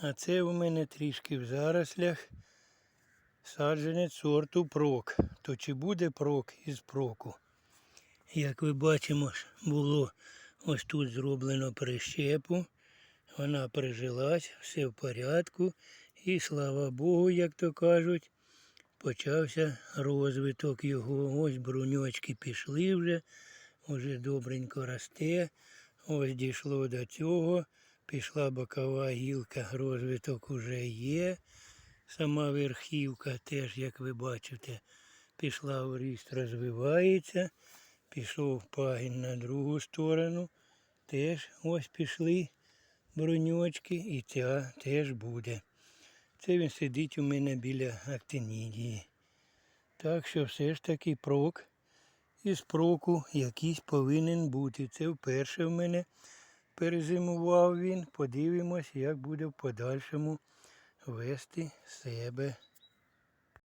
А це у мене трішки в зарослях саджанець сорту прок. То чи буде прок із проку? Як ви бачимо, було ось тут зроблено прищепу. Вона прижилась, все в порядку. І слава Богу, як то кажуть, почався розвиток його. Ось бруньочки пішли вже, вже добренько росте. Ось дійшло до цього. Пішла бокова гілка, розвиток уже є. Сама верхівка теж, як ви бачите, пішла в ріст, розвивається. Пішов пагін на другу сторону. Теж ось пішли броньочки і ця теж буде. Це він сидить у мене біля актинідії. Так що все ж таки прок із проку якийсь повинен бути. Це вперше в мене перезимував він. Подивимось, як буде в подальшому вести себе